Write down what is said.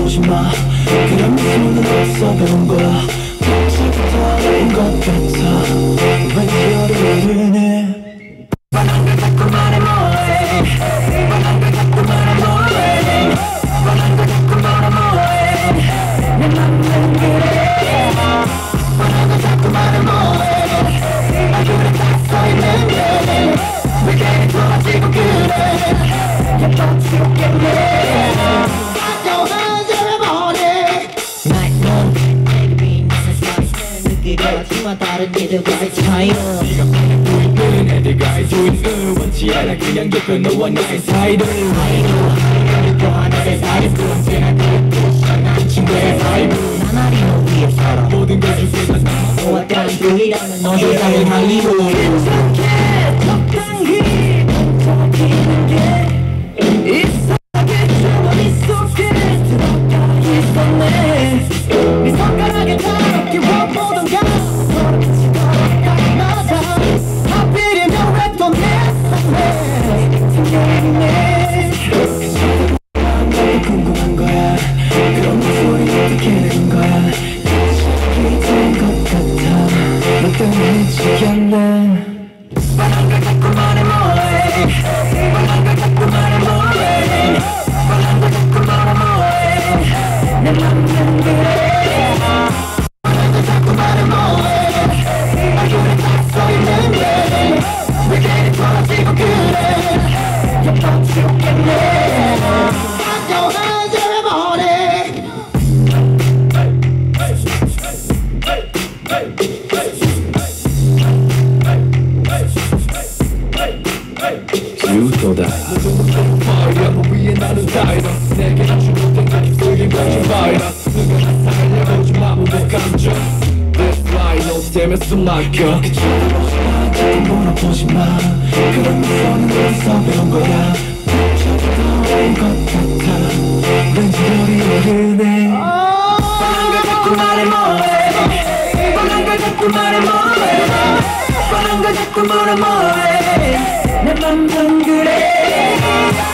오지 마 그런 느낌은 없어 배운 거야 벌써부터 인것 같아 왜 기어를 흐르네 We're getting close, we're good. You're not too good. 느끼려지만 다른 이들과의 차이는 보이는 애들과의 조인을 원치 않아. 그냥 예쁜 너와 나의 사이를 또 하나 세상에 언제나 그렇고 난 친구의 사이브 나날이 너 위에 살아 모든 걸 주게 난 너와 다른 둘이라면 너 세상을 달리고. 괜 미치겠네 뻔한 걸 자꾸 말해 뭐해 그 자꾸 말해 뭐해 뻔한 걸 자꾸 말해 뭐해 Never mind, good day.